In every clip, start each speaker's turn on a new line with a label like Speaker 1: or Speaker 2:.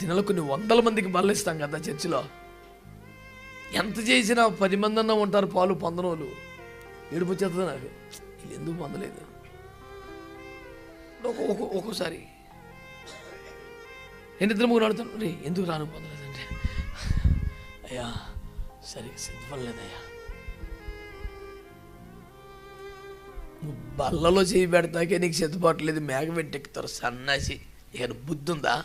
Speaker 1: ప్రతి నెల కొన్ని వందల మందికి బల్లిస్తాం కదా చర్చిలో. ఎంత చేసినా పది మంది అన్న ఉంటారు పాలు పొందనోళ్ళు. ఏడుపు వచ్చేస్తుంది నాకు. వీళ్ళు ఎందుకు పొందలేదు? ఒక్కోసారి. ఎన్ని ఇద్దరు ముగ్గురు అడుగుతాను రే ఎందుకు రాను పొందలేదంటే? అయ్యా సరిగ్గా సిద్ధపడలేదయ్యా. నువ్వు బల్లలో చేయి పెడతాకే నీకు సిద్ధపడలేదు మేఘ పెట్టెక్కుతారు సన్నాసి. ఇక బుద్ధి ఉందా?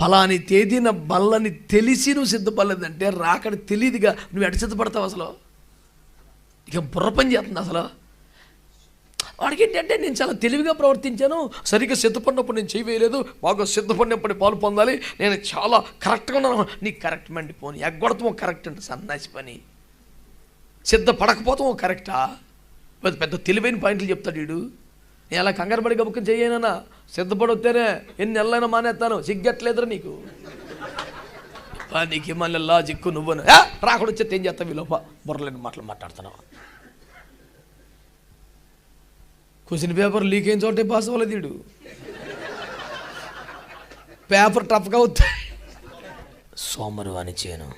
Speaker 1: ఫలాని తేదీన బల్లని తెలిసి నువ్వు సిద్ధపడలేదంటే రాకడ తెలియదుగా. నువ్వు ఎట సిద్ధపడతావు అసలు? ఇక బుర్ర పని చేస్తుంది అసలు. వాడికి ఏంటంటే నేను చాలా తెలివిగా ప్రవర్తించాను. సరిగ్గా సిద్ధపడినప్పుడు నేను చేయవేయలేదు బాగా సిద్ధపడినప్పుడు పాలు పొందాలి. నేను చాలా కరెక్ట్గా ఉన్నాను. నీకు కరెక్ట్ మండి పోని. ఎగ్గొడతాం కరెక్ట్ అంటే సన్నాసి పని. సిద్ధపడకపోతామో కరెక్టా? పెద్ద పెద్ద తెలివైన పాయింట్లు చెప్తాడు వీడు. నేను అలా కంగారు పడి గబుక్కని చేయనన్నా సిద్ధపడొస్తేనే ఎన్ని నెలలైనా మానేస్తాను సిగ్గట్లేదురా నీకు. నీకు మళ్ళీ లాజిక్కు నువ్వు రాకుండా వచ్చేది ఏం చేస్తావు? ఈ లోప బుర్రలేని మాటలు మాట్లాడుతున్నావు. క్వశ్చన్ పేపర్ లీక్ అయిన చోటే పాస్ అవ్వలేదు వీడు. పేపర్ టఫ్గా అవుతాయి సోమరు అని చేయను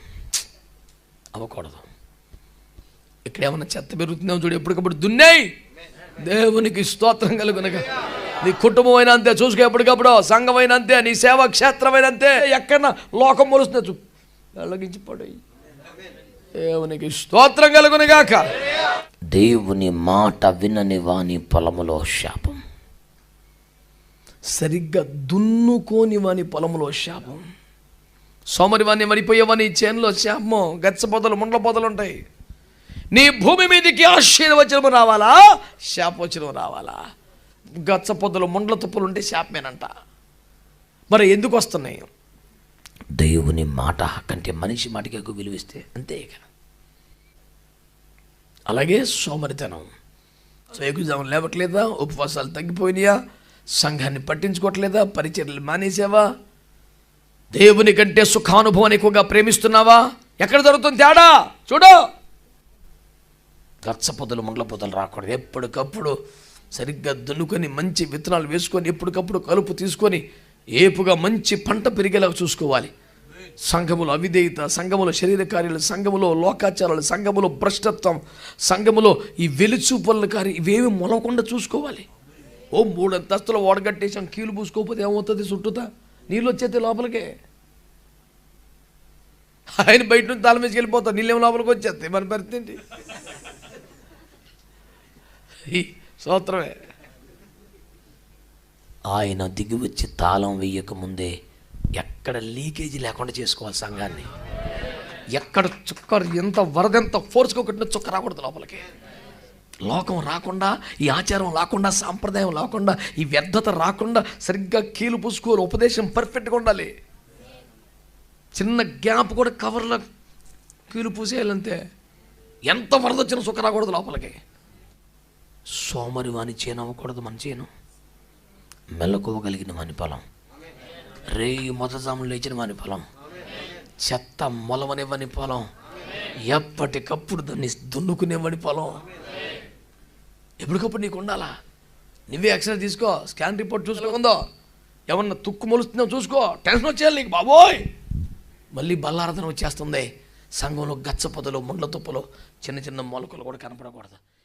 Speaker 1: అవ్వకూడదు. ఇక్కడ ఏమన్నా చెత్త పెరుగుతుందేమో చూడు ఎప్పటికప్పుడు దున్నాయి! దేవునికి స్తోత్రం కలుగునక నీ కుటుంబం అయినా అంతే చూసుకో ఎప్పటికప్పుడు. సంఘం అయినా అంతే నీ సేవా క్షేత్రం అంతే. ఎక్కడన్నా లోకం మొలుస్తుంది చూ. వెళ్ళగించి పడేయి దేవునికి స్తోత్రం కలుగునగాక.
Speaker 2: దేవుని మాట వినని వాని పొలములో శాపం.
Speaker 1: సరిగ్గా దున్నుకోని వాని పొలంలో శాపం. సోమరి వాణ్ణి మడిపోయేవాని చేనులో శాపము గచ్చ పొదలు ముండ్ల పొదలు ఉంటాయి. నీ భూమి మీదకి ఆశీర్వచనము రావాలా? శాపవచనం రావాలా? గచ్చ పొద్దులు ముండ్ల తుప్పులు ఉంటే శాపమేనంట. మరి ఎందుకు వస్తున్నాయి?
Speaker 2: దేవుని మాట కంటే మనిషి మాటకి ఎక్కువ విలువిస్తే
Speaker 1: అంతే ఇక. అలాగే సోమరితనం. వేగుజాము లేవట్లేదా? ఉపవాసాలు తగ్గిపోయినాయా? సంఘాన్ని పట్టించుకోవట్లేదా? పరిచర్లు మానేసావా? దేవుని కంటే సుఖానుభవాన్ని ఎక్కువగా ప్రేమిస్తున్నావా? ఎక్కడ జరుగుతుంది తేడా? చూడు! గచ్చపొదలు పొదలు పొదలు రాకూడదు. ఎప్పటికప్పుడు సరిగ్గా దున్నుకొని మంచి విత్తనాలు వేసుకొని ఎప్పటికప్పుడు కలుపు తీసుకొని ఏపుగా మంచి పంట పెరిగేలా చూసుకోవాలి. సంఘములో అవిధేయత సంఘములో శరీర కార్యాలు సంఘములో లోకాచారాలు సంఘములో భ్రష్టత్వం సంఘములో ఈ వెలుచూపల కార్యం ఇవేమి మొలవకుండా చూసుకోవాలి. ఓ మూడు అంతస్తులు ఓడగట్టేసాం కీలు పూసుకోకపోతే ఏమవుతుంది చుట్టూతా? నీళ్ళు వచ్చేస్తే లోపలికే. ఆయన బయట నుంచి తాళం వేసి వెళ్ళిపోతారు నీళ్ళేం లోపలికి వచ్చేస్తాయి? మన పరిస్థితి సూత్రమే
Speaker 2: ఆయన దిగి వచ్చి తాళం వెయ్యక ముందే ఎక్కడ లీకేజీ లేకుండా చేసుకోవాలి సంఘాన్ని.
Speaker 1: ఎక్కడ చుక్క ఎంత వరద ఎంత ఫోర్స్గా కొట్టిన చుక్క రాకూడదు లోపలికి. లోకం రాకుండా ఈ ఆచారం రాకుండా సాంప్రదాయం రాకుండా ఈ వ్యర్థత రాకుండా సరిగ్గా కీలు పూసుకోవాలి ఉపదేశం పర్ఫెక్ట్గా ఉండాలి. చిన్న గ్యాప్ కూడా కవర్లో కీలు పూసేయాలంతే ఎంత వరద వచ్చినా చుక్క రాకూడదు లోపలికి.
Speaker 2: సోమరి వాని చేను అవ్వకూడదు మన చేను. మెలకువగలిగిన వాని పొలం. రేయి మొదజాములు లేచిన వాని పొలం.
Speaker 1: చెత్త మొలవనివ్వని పొలం. ఎప్పటికప్పుడు దాన్ని దున్నుకునేవని పొలం. ఎప్పటికప్పుడు నీకు ఉండాలా? నువ్వే ఎక్స్రే తీసుకో స్కాన్ రిపోర్ట్ చూసుకోకుందో ఏమన్నా తుక్కు మొలుస్తుందో చూసుకో టెన్షన్ వచ్చేయాలి నీకు బాబోయ్! మళ్ళీ బల్లారదనం వచ్చేస్తుంది. సంఘంలో గచ్చ పొదలు ముండ్ల తుప్పలు చిన్న చిన్న మొలకలు కూడా కనపడకూడదు.